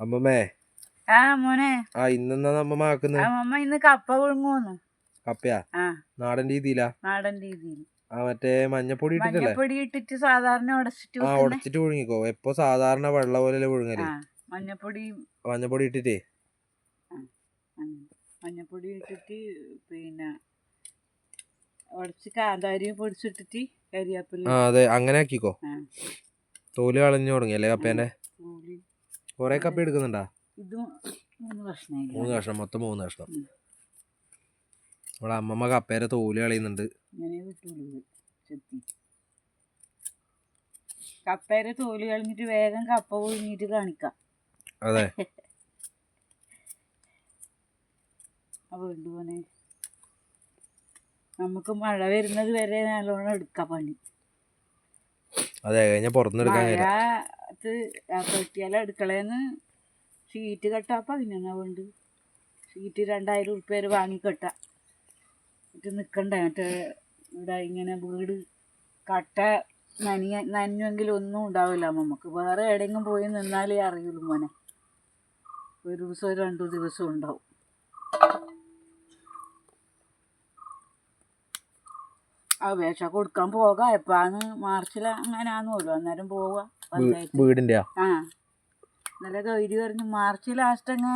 അമ്മമ്മേ. ആ മോനെ. ആ ഇന്നെന്നാ അമ്മമ്മ ആക്കുന്നത് അമ്മമ്മ ഇന്ന് കപ്പ പുഴുങ്ങുന്നു കപ്പയാ? നാടൻ രീതിയിലാ? നാടൻ രീതിയിൽ ആ മറ്റേ മഞ്ഞപ്പൊടി ഇട്ടിട്ടല്ലേ? മഞ്ഞപ്പൊടി ഇട്ടിട്ട് സാധാരണ ഉടച്ചിട്ട് ആ ഉടച്ചിട്ട് പുഴുങ്ങിക്കോ. എപ്പോ സാധാരണ വെള്ള പോലെ പുഴുങ്ങൽ? മഞ്ഞപ്പൊടി. മഞ്ഞപ്പൊടി ഇട്ടിട്ടേ? മഞ്ഞപ്പൊടി ഇട്ടിട്ട് പിന്നെ ഉടച്ച് കാന്താരിയും പൊടിച്ചിട്ടിട്ട് കരിയാപ്പില. ആ അതെ. അങ്ങനെ ആക്കിക്കോ. തോൽ കളഞ്ഞു തുടങ്ങിയല്ലേ കപ്പേന്റെ. കൊറേ കപ്പ എടുക്കുന്നുണ്ടാ? മൂന്ന് കഷ്ണം മൊത്തം മൂന്ന് കഷ്ണം. നമ്മളെ ഇവിടെ അമ്മമ്മ കപ്പേരെ തോൽ കളയുന്നുണ്ട്. കപ്പേരെ തോൽ കളഞ്ഞിട്ട് വേഗം കപ്പ പുഴുങ്ങിയിട്ട് കാണിക്കാം. അതെ. നമുക്ക് മഴ വരുന്നത് വരെ നല്ലോണം എടുക്കാം പണി. അതെ കഴിഞ്ഞാൽ പുറത്തുനിന്ന് എടുക്കാൻ കഴിയില്ല കെട്ടിയാൽ ഷീറ്റ് കെട്ടാപ്പ പിന്നെ വേണ്ട ഷീറ്റ് രണ്ടായിരം ഉറുപ്പ്യ വാങ്ങിക്കെട്ട കെട്ടാ. എന്നിട്ട് നിൽക്കണ്ടേ മറ്റേ ഇവിടെ ഇങ്ങനെ വീട് കട്ട നനിയ നനഞ്ഞെങ്കിൽ ഒന്നും ഉണ്ടാവില്ല. നമുക്ക് വേറെ എവിടെയെങ്കിലും പോയി നിന്നാലേ അറിയുള്ളൂ മോനെ. ഒരു ദിവസം രണ്ടു ദിവസം ഉണ്ടാവും. അപേക്ഷ കൊടുക്കാൻ പോകാം. എപ്പാന്ന് മാർച്ചിൽ അങ്ങനെയാന്ന് പോലും അന്നേരം പോവുക വീടിന്റെ ആ. നല്ല ഗൗരി പറഞ്ഞു മാർച്ച് ലാസ്റ്റ് അങ്ങ്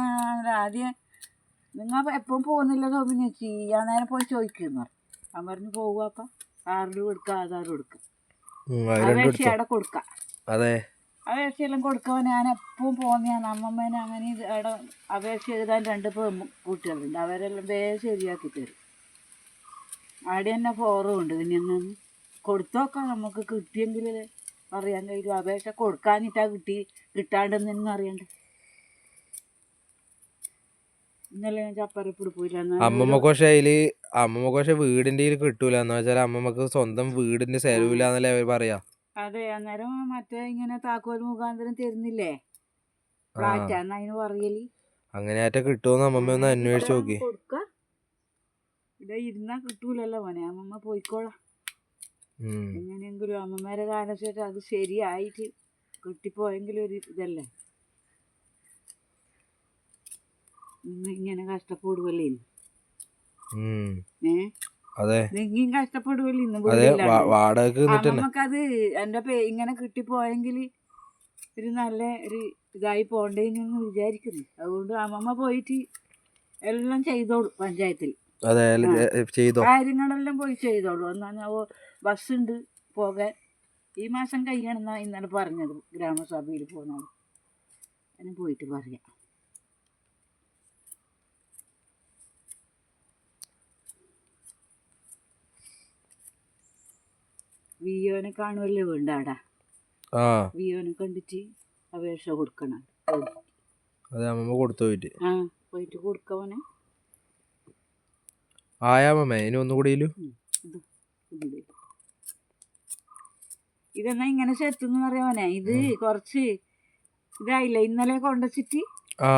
ആദ്യം നിങ്ങൾ എപ്പം പോകുന്നില്ല തോന്നി ഞാൻ നേരം പോയി ചോദിക്കുന്നു പറഞ്ഞു. ഞാൻ പറഞ്ഞു പോവുക അപ്പം. ആറിൽ കൊടുക്കുക ആധാർ കൊടുക്കുക അപേക്ഷ അവിടെ കൊടുക്കാം. അതെ. അപേക്ഷയെല്ലാം കൊടുക്കാൻ ഞാൻ എപ്പോഴും പോകുന്നതാണ് അമ്മമ്മേനെ അങ്ങനെ അവിടെ അപേക്ഷ എഴുതാൻ രണ്ട് പെമ്മ കുട്ടികളുണ്ട്. അവരെല്ലാം വേഗം ശരിയാക്കി തരും. അവിടെ തന്നെ ഫോറും ഉണ്ട്. പിന്നെ അങ്ങനെ കൊടുത്തോക്കാം. നമുക്ക് കിട്ടിയെങ്കിൽ അറിയാൻ കഴിയും. അപേക്ഷ കൊടുക്കാഞ്ഞിട്ടാ കിട്ടി. കിട്ടാണ്ടെന്നൊന്നും അറിയണ്ട? ഇന്നലെ ഞാൻ ചപ്പരപ്പിടി പോയില്ല അമ്മമ്മക്ക് പക്ഷെ അതിൽ അമ്മമ്മക്ക് പക്ഷെ വീടിന്റെ കിട്ടൂല. എന്ന് വെച്ചാൽ അമ്മമ്മക്ക് സ്വന്തം വീടിന്റെ ചെലവില്ല എന്നല്ലേ അവർ പറയാ. അതെ. അന്നേരം മറ്റേ ഇങ്ങനെ താക്കോൽ മുഖാന്തരം തരുന്നില്ലേ? അങ്ങനെ ഫ്ലാറ്റാന്ന് അതിന് പറയൽ? അങ്ങനെയായിട്ട് കിട്ടുമെന്ന് അമ്മമ്മ ഒന്ന് അന്വേഷിച്ചു നോക്കി. ഇരുന്നാ കിട്ടൂലല്ലോ മോനെ. അമ്മമ്മ പോയിക്കോളാം. എങ്ങനെയെങ്കിലും അമ്മമാരെ കാലശേഷം അത് ശരിയായിട്ട് കിട്ടിപ്പോയെങ്കിലും ഒരു ഇതല്ലേ? ഇന്ന് ഇങ്ങനെ കഷ്ടപ്പെടുവല്ലേ. ഏ? നിങ്ങയും കഷ്ടപ്പെടുവല്ലേ ഇന്ന് അതെ എന്റെ പേ ഇങ്ങനെ കിട്ടിപ്പോയെങ്കിൽ ഒരു നല്ല ഒരു ഇതായി പോണ്ടേന്ന് വിചാരിക്കുന്നു. അതുകൊണ്ട് അമ്മമ്മ പോയിട്ട് എല്ലാം ചെയ്തോളൂ പഞ്ചായത്തിൽ. അതെ ചെയ്തോ? കാര്യങ്ങളെല്ലാം പോയി ചെയ്തോളൂ. എന്നാ ബസ് ഉണ്ട് പോകാൻ. ഈ മാസം കഴിയണമെന്നാണ് ഇന്നലെ പറഞ്ഞത് ഗ്രാമസഭയിൽ പോകുന്നത് അതിന് പോയിട്ട് പറയാം. വിയോനെ കാണുമല്ലോ വേണ്ടാടാ വിയോനെ കണ്ടിട്ട് അപേക്ഷ കൊടുക്കണം. അതെ അമ്മ കൊടുത്തു പോയിട്ട്. ആ പോയിട്ട് കൊടുക്കവനെ ആയാ അമ്മമ്മ ഇനി ഒന്നുകൂടി. ഇതെന്നാ ഇങ്ങനെ ചെത്തുന്നു അറിയാവനെ ഇത് കുറച്ച് ഇതായില്ല? ഇന്നലെ കൊണ്ടുവച്ചിട്ട് ആ.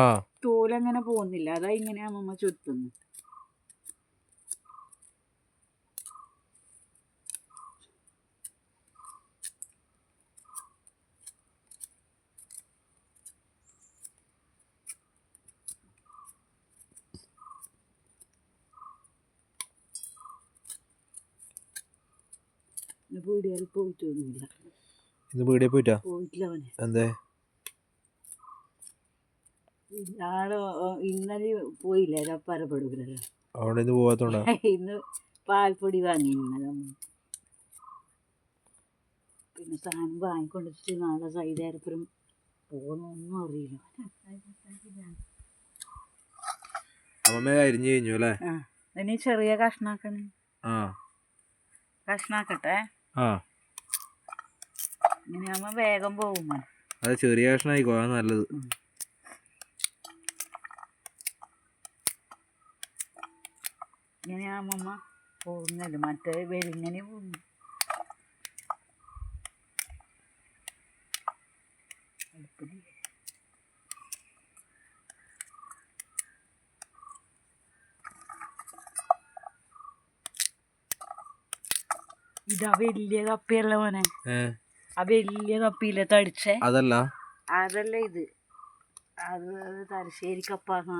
തോലങ്ങനെ പോകുന്നില്ല. അതാ ഇങ്ങനെ അമ്മമ്മ ചുറ്റുന്നു വീടുകളിൽ പോയിട്ടൊന്നുമില്ല. ഇത് വീടിൽ പോയിട്ടാ? പോയിട്ടില്ല അവനെ എന്തേ? നാളെ ഇന്നലെ പോയില്ല? ചപ്പരപ്പെടുകല്ലോ അവിടെ ഇത് പോവാത്തോണ്ടാ? ഇന്ന് പാൽപ്പൊടി വാങ്ങി ഇന്നലെ. പിന്നെ സാധനം വാങ്ങിക്കൊണ്ടിട്ട് നാളെ സൈതാരപ്പുറം പോകുന്നൊന്നും അറിയില്ല. അമ്മമ്മ അരിഞ്ഞു കഴിഞ്ഞു അല്ലേ? ഇനി ചെറിയ കഷ്ണാക്കണേ. ആ. കഷ്ണാക്കട്ടെ. വേഗം പോകും. അത് ചെറിയ കഷ്ണം ആയിക്കോ അതാ നല്ലത് ഇങ്ങനെയാകുമ്പോ പോകുന്നല്ലോ? മറ്റേ വെളിങ്ങനെ പോകുന്നു ഇതാ വലിയ കപ്പിയല്ല മോനെ. ആ വലിയ കപ്പിയിലെ തടിച്ചേ അതല്ല. അതല്ല ഇത്. അത് തലശ്ശേരി കപ്പാന്ന്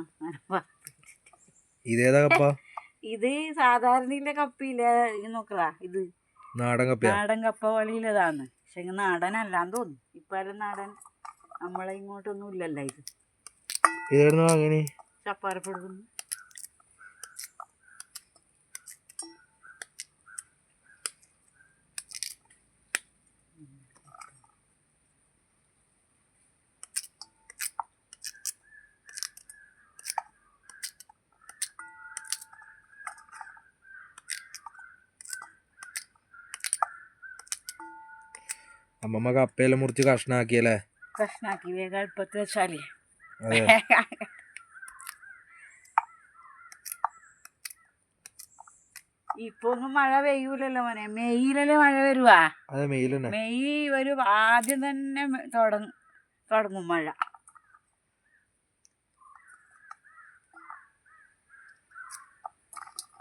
ഇതേതാ കപ്പ? ഇത് സാധാരണയിലെ കപ്പിയിലെ നോക്കടാ ഇത്. നാടൻ കപ്പ നാടൻ കപ്പ വളിയിലതാണ് പക്ഷെ നാടൻ നാടനല്ലാന്ന് തോന്നുന്നു. ഇപ്പം നാടൻ നമ്മളെ ഇങ്ങോട്ടൊന്നും ഇല്ലല്ലോ ഇത്. ഇതെവിടുന്ന് വാങ്ങിനി ചപ്പാരപ്പെടുന്നു അമ്മമ്മ കപ്പയെല്ലാം മുറിച്ച് കഷ്ണാക്കിയല്ലേ? കഷ്ണാക്കി വേഗം അടുപ്പത്ത് വെച്ചാലേ. ഇപ്പൊ ഒന്നും മഴ പെയ്യൂലല്ലോ മോനെ. മെയ്യിലല്ലേ മഴ വരുവാ? മെയ് ഒരു ആദ്യം തന്നെ തുടങ്ങും തുടങ്ങും മഴ.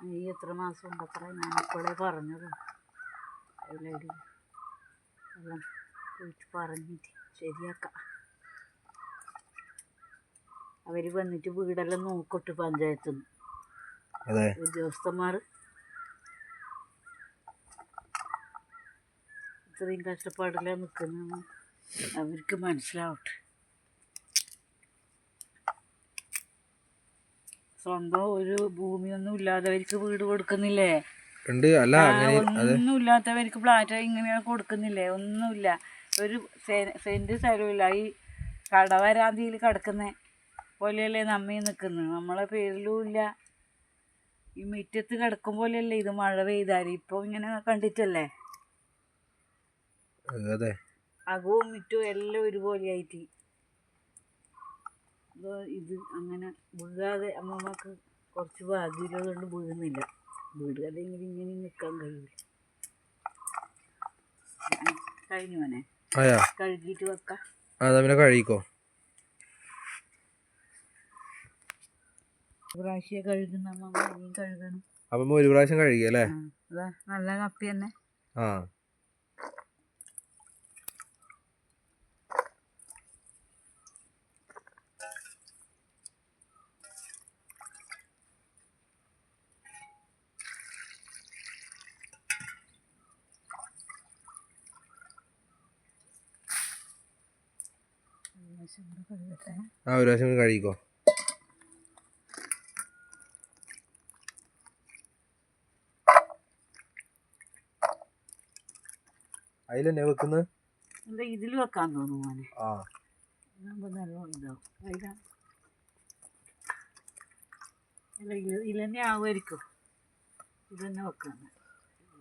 മെയ് എത്ര മാസം ഉണ്ടത്ര? ഞാൻ ഇപ്പോഴേ പറഞ്ഞത്. അതിലടി എല്ലാം പോയിട്ട് പറഞ്ഞിട്ട് ശരിയാക്കാം. അവർ വന്നിട്ട് വീടെല്ലാം നോക്കട്ട് നിന്ന് അതെ. ഉദ്യോഗസ്ഥന്മാർ. ഇത്രയും കഷ്ടപ്പാടില്ല നിൽക്കുന്ന അവർക്ക് മനസ്സിലാവട്ടെ. സ്വന്തം ഒരു ഭൂമിയൊന്നും ഇല്ലാത്തവർക്ക് വീട് കൊടുക്കുന്നില്ലേ? ഒന്നും ഇല്ലാത്തവർക്ക് ഫ്ലാറ്റ് ഇങ്ങനെ കൊടുക്കുന്നില്ലേ? ഒന്നുമില്ല. ഒരു സെന്റ് സ്ഥലമില്ല ഈ കടവരാന്തിയിൽ കിടക്കുന്ന പോലെയല്ലേ നമ്മി നിൽക്കുന്നത് നമ്മളെ പേരിലും ഇല്ല. ഈ മുറ്റത്ത് കിടക്കും പോലെയല്ലേ ഇത് മഴ പെയ്താൽ ഇപ്പോൾ ഇങ്ങനെ കണ്ടിട്ടല്ലേ? അതെ. അകവും മുറ്റും എല്ലാം ഒരുപോലെയായിട്ട്. ഇത് ഇത് അങ്ങനെ വീഴാതെ അമ്മമ്മക്ക് കുറച്ച് ഭാഗ്യമുള്ളതുകൊണ്ട് വീഴുന്നില്ല. വീടുകാതെ ഇങ്ങനെ ഇങ്ങനെ നിൽക്കാൻ കഴിയില്ല കഴിഞ്ഞു മോനെ. കഴുകിയിട്ട് വെക്കാം. അതാ പിന്നെ കഴിക്കോ പ്രാവശ്യം കഴുകുന്ന അമ്മമ്മ ഇനിയും കഴുകണം. അമ്മമ്മ ഒരു പ്രാവശ്യം കഴുകിയല്ലേ? നല്ല കപ്പി തന്നെ. ആ പ്രാവശ്യം കൂടെ കഴുകട്ടെ ആ ഒരു പ്രാവശ്യം കൂടി കഴിക്കോ അതിലെന്നെ വെക്കുന്നത് എന്താ ഇതിൽ വെക്കാൻ തോന്നുന്നു മോനെ. ആ. നല്ല ഇതാവും അല്ല ഇത് ഇതിൽ തന്നെ ആവുമായിരിക്കും. ഇതന്നെ വെക്കാൻ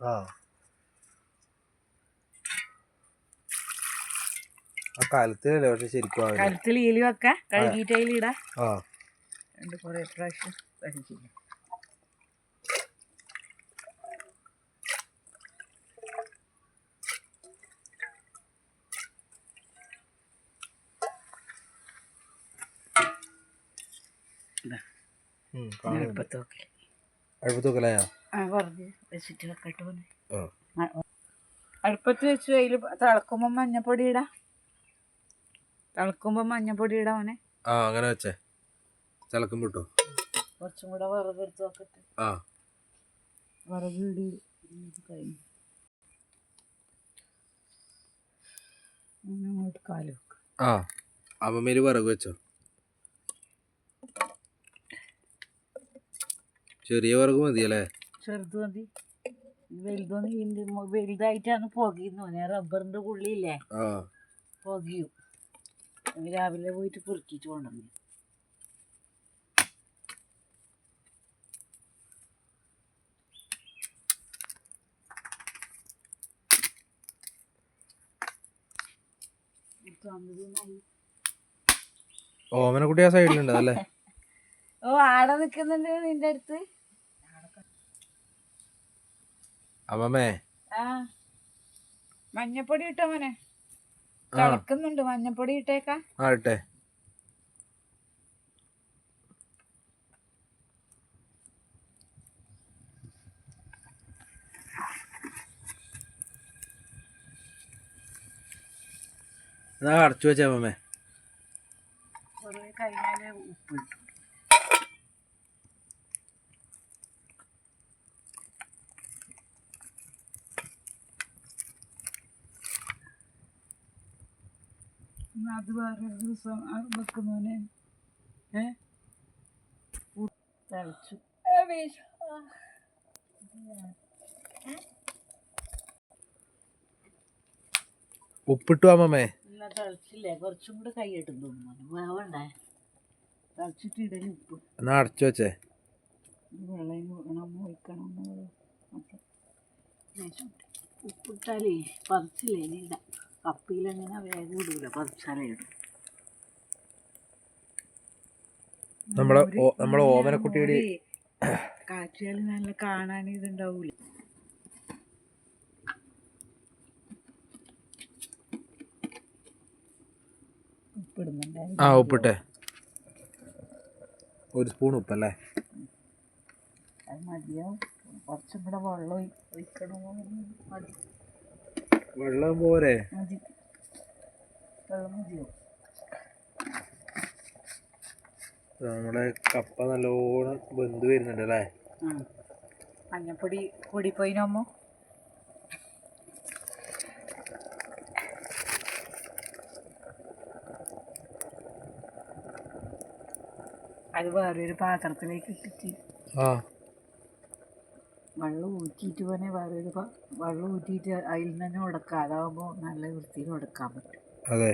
ആ. കാലത്തിലല്ലേ പക്ഷെ ശരിക്കും വെക്കാം. കഴുകിയിട്ട് അതിലിടാം. രണ്ട് കുറേ പ്രാവശ്യം. അടുപ്പത്ത് വെച്ച് അതിൽ തിളക്കുമ്പോൾ മഞ്ഞപ്പൊടി ഇടാം. തിളക്കുമ്പോൾ മഞ്ഞപ്പൊടി ഇടാവനെ ആ അങ്ങനെ വെച്ചേ. തിളക്കുമ്പോ ഇട്ടോ. കുറച്ചും കൂടെ വിറക് എടുത്ത് വെക്കട്ടെ ആ. വിറക് ഇടി. കഴിഞ്ഞു. അങ്ങോട്ട് കാൽ വെക്കാം. ആ അമ്മമേര് വിറക് വെച്ചോ. ചെറിയ വിറക് മതിയല്ലേ? ചെറുത് മതി. വലുതൊന്നും വലുതായിട്ടാണ് പുകയുന്നു റബ്ബറിന്റെ പുള്ളിയില്ലേ പുകയും രാവിലെ പോയിട്ട് പെറുക്കിയിട്ട് കൊണ്ടുവന്നു. ഓമനക്കുട്ടി ആ സൈഡിലുണ്ട് അല്ലേ ഓ ആട നിക്കുന്നുണ്ട് നിന്റെ അടുത്ത്. അമ്മമ്മേ. ആ. മഞ്ഞപ്പൊടി ഇട്ടോ മോനെ? തിളക്കുന്നുണ്ട് മഞ്ഞപ്പൊടി ഇട്ടേക്കാം. അടച്ചു വെച്ചേ മമ്മേ കുറേ കഴിഞ്ഞാൽ അത് വേറെ ദിവസം വെക്കുന്നവനെ ഏ? തിളച്ചു. ഉപ്പിട്ടു അമ്മമ്മേ? ഇല്ല തിളച്ചില്ലേ? കുറച്ചും കൂടെ കൈയിട്ടും തോന്നുന്നു. വേവണ്ടേ? തിളച്ചിട്ട് ഇടൽ ഉപ്പ്. എന്നാ അടച്ചു വെച്ചേ. വെള്ളം ഒഴിക്കണം ഒഴിക്കണം ഉപ്പിട്ടാലേ പറിച്ചില്ലേ ഇടാം. കപ്പിയിലെങ്ങനെ വേഗം ഇടൂല പറിച്ചാലേ ഇടും നമ്മളെ നമ്മളെ ഓമനക്കുട്ടിയുടെ കാച്ചിയാൽ നല്ല കാണാൻ ഇതുണ്ടാവൂല ആ ഉപ്പിട്ടെ. ഒരു സ്പൂൺ ഉപ്പല്ലേ? അത് മതിയാവും. കുറച്ചും കൂടെ വെള്ളം ഒഴിക്കണോ മതി. വെള്ളം പോരെ. മതി. വെള്ളം മതിയോ? നമ്മുടെ കപ്പ നല്ലോണം വെന്ത് വരുന്നുണ്ട് അല്ലേ? കൂടി മഞ്ഞപ്പൊടി പൊടിപ്പോയിനമ്മോ അത് വേറൊരു പാത്രത്തിലേക്ക് ഇട്ടിട്ട് ആ. വെള്ളം ഊറ്റിയിട്ട് പോലെ വേറൊരു ഒരു വെള്ളം ഊറ്റിയിട്ട് അതിൽ നിന്ന് തന്നെ ഉടക്കാം അതാകുമ്പോൾ നല്ല വൃത്തിയിൽ ഉടക്കാൻ പറ്റും. അതെ.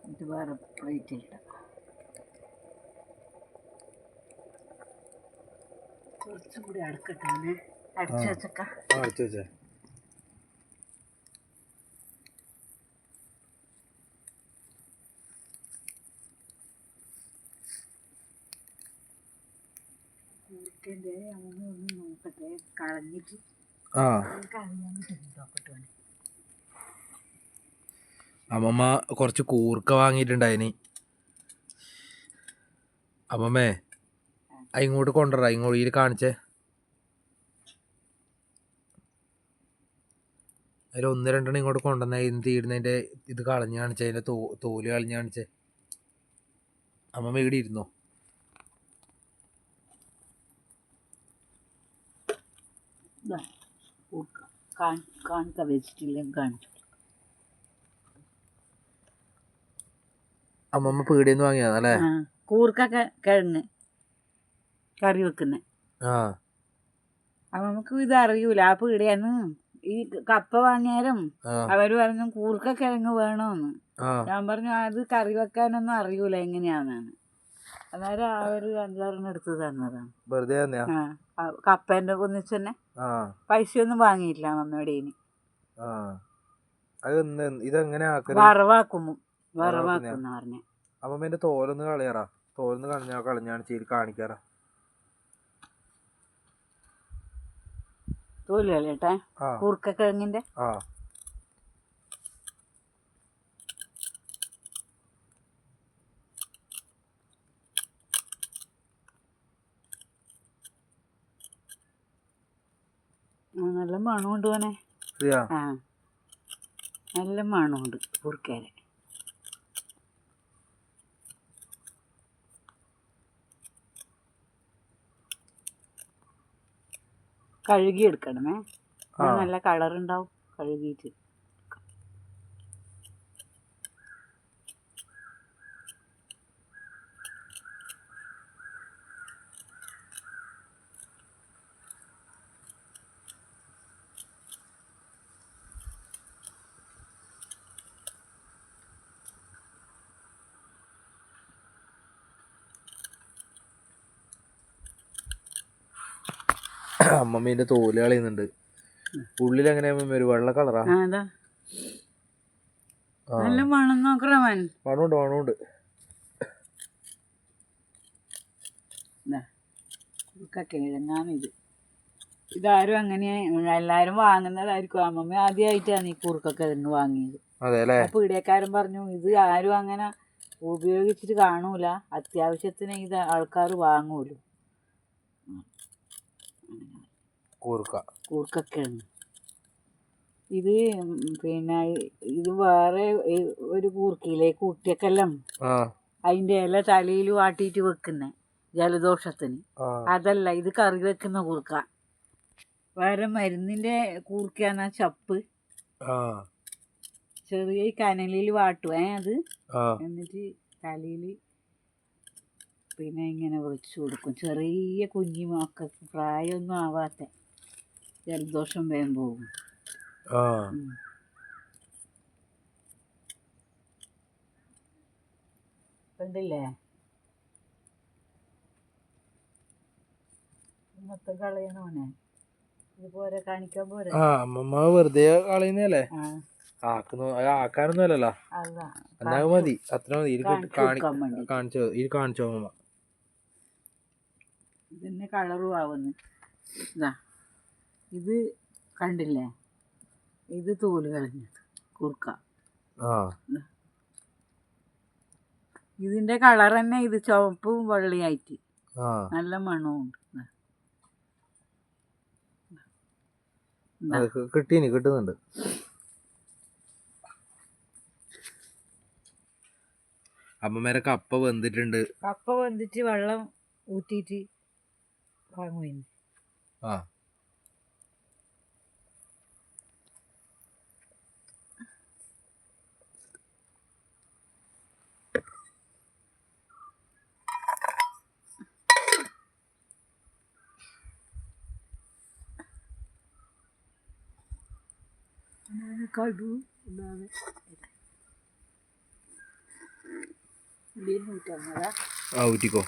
എന്നിട്ട് വേറെ പ്ലേറ്റ് ഇടാം. കുറച്ചും കൂടി അടുക്കട്ടെ അടിച്ചു വെച്ചക്ക. അടച്ചു വെച്ചേ. കൂർക്കന്റെ അങ്ങനെ കളഞ്ഞിട്ട്. അമ്മമ്മ കുറച്ച് കൂർക്ക വാങ്ങിയിട്ടുണ്ടായിന്. അമ്മമ്മേ അങ്ങോട്ട് ഇങ്ങോട്ട് കൊണ്ടുവരാ. ഇങ്ങോട്ട് കാണിച്ചേ. അതിൽ ഒന്ന് രണ്ടെണ്ണം ഇങ്ങോട്ട് കൊണ്ടുവന്ന ഇന്ന് തീരുന്നതിന്റെ ഇത് കളഞ്ഞ് കാണിച്ചേ അതിന്റെ തോ തോൽ കളഞ്ഞ് കാണിച്ചേ. അമ്മമ്മ ഇവിടെ ഇരുന്നോ? കാണിക്ക വെച്ചിട്ടില്ലെങ്കിൽ കാണിച്ചു. അമ്മമ്മ പീടിയെന്ന് വാങ്ങിയതാണല്ലേ? കൂർക്കൊക്കെ കിഴങ്ങ് കറി വെക്കുന്നത് ആ. നമുക്ക് ഇത് അറിയൂല ആ പീടിയെന്ന് ഈ കപ്പ വാങ്ങിയാലും അവർ പറഞ്ഞു കൂർക്ക കിഴങ്ങ് വേണോന്ന്. ഞാൻ പറഞ്ഞു അത് കറി വെക്കാനൊന്നും അറിയൂല എങ്ങനെയാണെന്ന് അന്നേരം അവർ അഞ്ചാറെണ്ണം എടുത്ത് തന്നതാണ് വെറുതെ ആ ആ, കപ്പേന്റെ ഒന്നിച്ച് തന്നെ ആ. പൈസയൊന്നും വാങ്ങിയില്ല മമ്മയുടെ ഇനി ആ. ഇതെങ്ങനെ വറവാക്കും? വറവാക്കുന്ന പറഞ്ഞ. അമ്മമ്മേന്റെ തോലൊന്ന് കളയാറാ? തോലൊന്ന് കളഞ്ഞാ കളഞ്ഞാണ് ചെയ്ത് കാണിക്കാറാ? തോലല്ലേ ഏട്ടാ ആ. ആ ആ, നല്ല മണമുണ്ട് പോനെ ആ. നല്ല മണമുണ്ട് കൂർക്കേരെ കഴുകി എടുക്കണമേ നല്ല കളർ ഉണ്ടാവും കഴുകിയിട്ട്. അമ്മമ്മേന്റെ തോൽ കളയുന്നുണ്ട്. ഉള്ളിൽ എങ്ങനെയാ അമ്മമ്മ ഒരു വെള്ള കളറാ. നല്ല മണം നോക്കണവൻ മണമുണ്ട് മണമുണ്ട്. കിഴങ്ങാണിത് ഇതാരും അങ്ങനെ എല്ലാവരും വാങ്ങുന്നതായിരിക്കും. അമ്മമ്മ ആദ്യമായിട്ടാണ് ഈ കൂർക്കക്കിഴങ്ങ് വാങ്ങിയത്. അതെ ഇടയക്കാരൻ പറഞ്ഞു ഇത് ആരും അങ്ങനെ ഉപയോഗിച്ചിട്ട് കാണൂല. അത്യാവശ്യത്തിന് ഇത് ആൾക്കാർ വാങ്ങൂലു? കൂർക്ക. കൂർക്കക്കിഴങ്ങ് ഇത് പിന്നെ ഇത് വേറെ ഒരു കൂർക്കയിലെ കൂട്ടിയൊക്കെല്ലാം അതിന്റെ ഇല തലയിൽ വാട്ടിയിട്ട് വെക്കുന്ന ജലദോഷത്തിന്. അതല്ല ഇത് കറി വെക്കുന്ന കൂർക്ക. വേറെ മരുന്നിന്റെ കൂർക്കയാണ് ആ ചപ്പ്. ചെറിയ കനലിൽ വാട്ടുവേ അത്? എന്നിട്ട് തലയിൽ പിന്നെ ഇങ്ങനെ വെച്ചു കൊടുക്കും. ചെറിയ കുഞ്ഞു മക്കൾക്ക് പ്രായമൊന്നും ആവാത്ത ജലദോഷം വേഗം പോകും. ആ. കണ്ടില്ലേ? ഇന്നത്തെ കളയണോനെ ഇതുപോലെ കാണിക്കാൻ പോരെ? ആ അമ്മമ്മ വെറുതെ കളയുന്നല്ലേ ആ. ആക്കുന്നു അത് ആക്കാനൊന്നും അല്ലല്ലോ എന്നാ മതി അത്ര മതി. കാണിച്ച് ഇത് കാണിച്ചോ അമ്മമ്മ. ഇതിന്റെ കളറും ആവുന്നു. ഇതാ. ഇത് കണ്ടില്ലേ? ഇത് തോൽ കളഞ്ഞത് കുറുക്ക ആ. ഇതിന്റെ കളർ തന്നെ ഇത് ചുവപ്പും വെള്ളയായിട്ട്. നല്ല മണവും ഉണ്ട് കിട്ടീനി കിട്ടുന്നുണ്ട്. അമ്മമാരെ കപ്പ വെന്തിട്ടുണ്ട്. കപ്പ വെന്തിട്ട് വെള്ളം ഊറ്റിയിട്ട് വാങ്ങുന്നു ആ. കടു നൂറ്റമ്പതാ ആ ഊറ്റിക്കോ.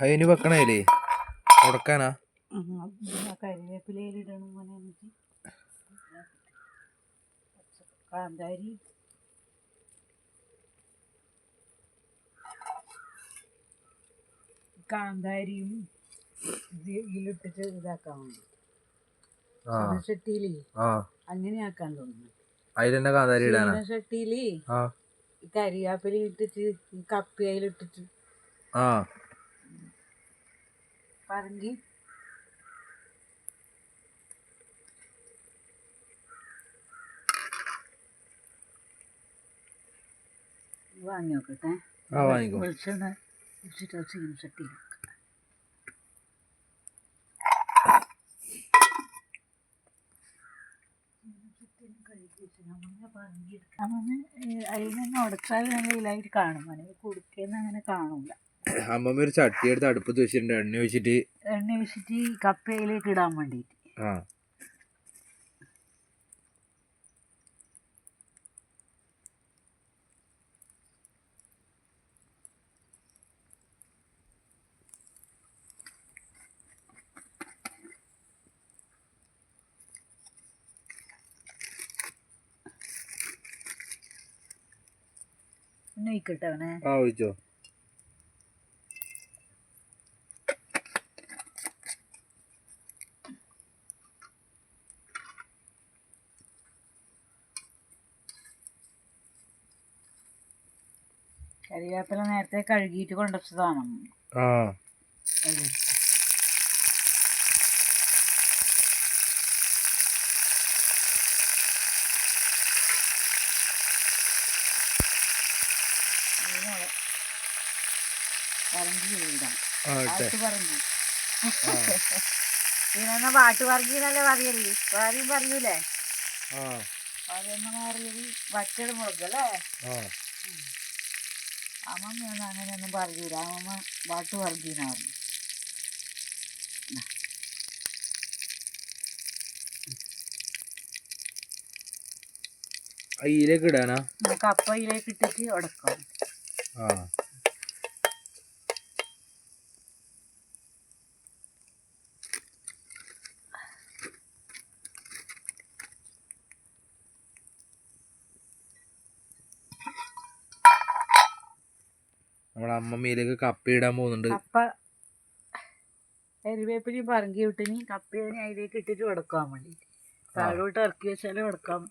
അതിന് വെക്കണേലേ ഉടക്കാനാ കരിവേപ്പിലയിലിടണം മോനെ എനിക്ക്. കാന്താരി കാന്താരിയും ഇത് ഇതിലിട്ടിട്ട് ഇതാക്കാൻ വേണ്ടി ആ. ചട്ടിയിൽ ആ. അങ്ങനെ ആക്കാൻ തോന്നുന്നു. അതിലെന്നെ കാന്താരി ഇടാനാ? ഇട്ടിട്ട് ഈ കപ്പി അതിലിട്ടിട്ട്. ആ. പറങ്കി വാങ്ങി നോക്കട്ടെ. വെളിച്ചെണ്ണ ഒഴിച്ചിട്ട് ആ ചീന ചട്ടി അതിൽ നിന്ന് ഉടച്ചാൽ നല്ല ഇതിലായിട്ട് കാണും. അല്ലെങ്കിൽ കൊടുക്കുന്ന അങ്ങനെ കാണൂല. അമ്മമ്മ ഒരു ചട്ടി എടുത്ത് അടുപ്പത്ത് വെച്ചിട്ടുണ്ട്. എണ്ണ ഒഴിച്ചിട്ട്. എണ്ണ ഒഴിച്ചിട്ട് കപ്പയിലേക്ക് ഇടാൻ വേണ്ടിയിട്ട്. ആ. ഒഴിക്കട്ടെ അവനെ? ആ ഒഴിച്ചോ. കരിവേപ്പില നേരത്തെ കഴുകിയിട്ട് കൊണ്ടുവച്ചതാണ്? ആ. പിന്നെ പാട്ട് പറങ്കിന്നല്ലേ പറയൽ വേറെയും പറയൂലേ അതെന്ന് മാറിയത് വറ്റട മുളകല്ലേ ആ. അമ്മമ്മയൊന്നും അങ്ങനെയൊന്നും പറഞ്ഞൂല അമ്മമ്മ പാട്ട് പറങ്കിന്നാ പറഞ്ഞു അതിലേക്ക് ഇടാനാ? കപ്പയിലേക്ക് ഇട്ടിട്ട് ഉടക്കാം. ആ. നമ്മുടെ അമ്മമ്മയിലേക്ക് കപ്പ ഇടാൻ പോകുന്നുണ്ട്. കപ്പ കരിവേപ്പിലയും പറങ്കി വിട്ടിനി അതിലേക്ക് ഇട്ടിട്ട് കിടക്കാൻ വേണ്ടിയിട്ട് താഴോട്ട് ഇറക്കി വെച്ചാലും എടുക്കാം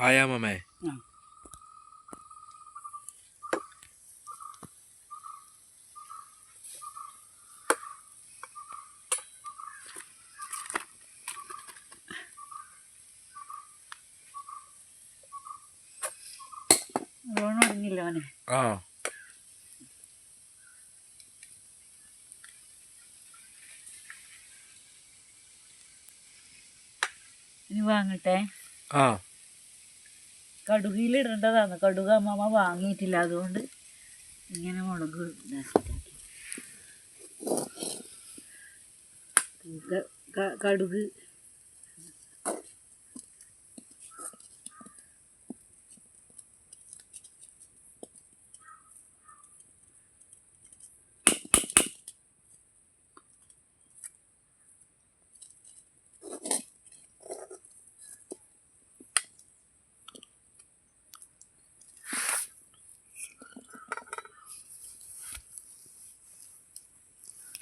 ആയാ മമ്മേ ആ. ഇനി വാങ്ങട്ടെ. കടുകിലിടേണ്ടതാണ് കടുക അമ്മമ്മ വാങ്ങിയിട്ടില്ല. അതുകൊണ്ട് ഇങ്ങനെ മുളക് കടുക്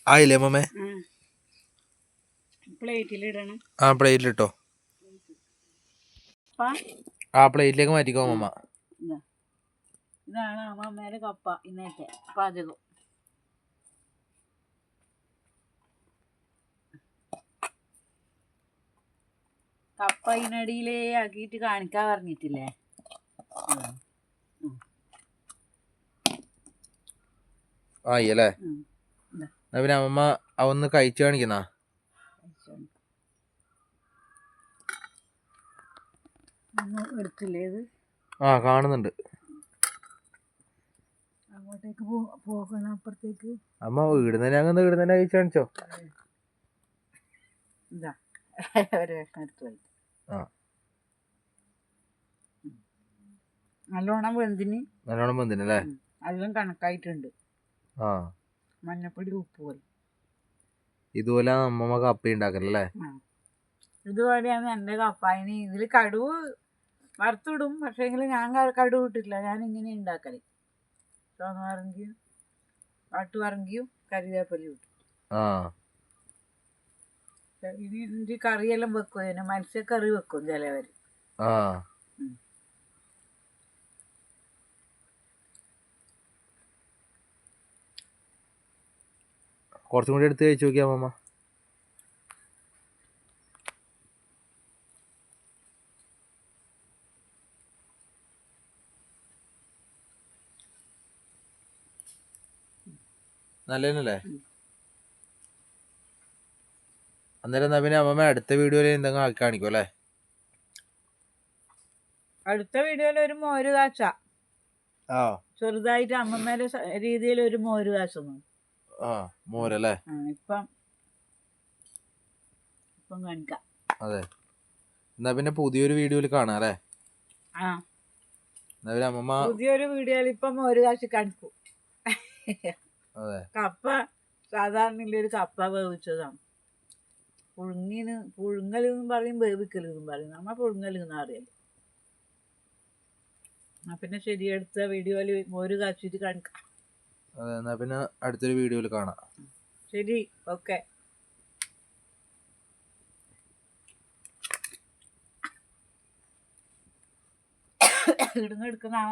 ആയില്ലേ മമ്മേ ആ. പ്ലേറ്റിലിട്ടോ. ആ പ്ലേറ്റിലേക്ക് മാറ്റിക്കോ മമ്മ ഇതാ. ഇതാണ് അമ്മമ്മേടെ കപ്പ ഇന്നത്തെ പാചകം. കപ്പ ഇതിനടിയിലേ ആക്കിയിട്ട് കാണിക്കാൻ പറഞ്ഞിട്ടില്ലേ. ആയി അല്ലേ. എന്നാ പിന്നെ അമ്മമ്മ അവന്ന് കഴിച്ചു കാണിക്കുന്നാ? ആ കാണുന്നുണ്ട്. അങ്ങോട്ടേക്ക് പോകണം അപ്പുറത്തേക്ക്. അമ്മ വീടുന്നതിനെ അങ്ങനെ വീടുന്നതിനെ കഴിച്ചു കാണിച്ചോ. ഇതാ ഒരു കഷ്ണം എടുത്തു പോയി ആ. നല്ലോണം വെന്തിന്. നല്ലോണം വന്നിനല്ലേ എല്ലാം കണക്കായിട്ടുണ്ട്. ആ. മഞ്ഞപ്പൊടി ഉപ്പ് പോലും ഇതുപോലെ അമ്മമ്മ കപ്പ ഉണ്ടാക്കലല്ലേ ആ. ഇതുപോലെയാണ് എന്റെ ഇനി ഇതിൽ കടുവ് വറുത്തിടും. പക്ഷേങ്കിൽ ഞാൻ കടുവ് ഇട്ടിട്ടില്ല. ഞാൻ ഇങ്ങനെ ഉണ്ടാക്കൽ ചുവന്ന പറങ്കിയും വാട്ടുപറങ്കിയും കരിവേപ്പിലയും ഇട്ടു ആ. ഇനി കറിയെല്ലാം വെക്കും. മത്സ്യക്കറി വെക്കും ചിലവർ കുറച്ചും കൂടി എടുത്ത് കഴിച്ചു നോക്കിയാ മാമ. നല്ലതന്നല്ലേ. അന്നേരം എന്നാ പിന്നെ അമ്മമ്മ അടുത്ത വീഡിയോയിൽ എന്തെങ്കിലും ആക്കി കാണിക്കും അല്ലേ? അടുത്ത വീഡിയോയിൽ ഒരു മോര് കാച്ച ആ. ചെറുതായിട്ട് അമ്മമ്മേടെ സ- രീതിയിൽ ഒരു മോരുകാശ മോരല്ലേ ആ ഇപ്പം ഇപ്പം കാണിക്കാം. അതെ. എന്നാ പിന്നെ പുതിയൊരു വീഡിയോയിൽ കാണാം അല്ലേ? ആ. എന്നാ പിന്നെ അമ്മമ്മ പുതിയൊരു വീഡിയോയിൽ ഇപ്പം ഒരു കാശ് കാണിക്കും. അതെ. കപ്പ സാധാരണ ഒരു കപ്പ വേവിച്ചതാണ്. പുഴുങ്ങിന് പുഴുങ്ങലെന്നും പറയും വേവിക്കലെന്നും പറയും. നമ്മ പുഴുങ്ങലെന്ന് അറിയാം ആ പിന്നെ ശരി അടുത്ത വീഡിയോയിൽ മോര് കാച്ചിട്ട് കാണിക്കാം. അതെ പിന്നെ അടുത്തൊരു വീഡിയോയിൽ കാണാം. ശരി ഓക്കെ. ഇവിടുന്ന് എടുക്കുന്ന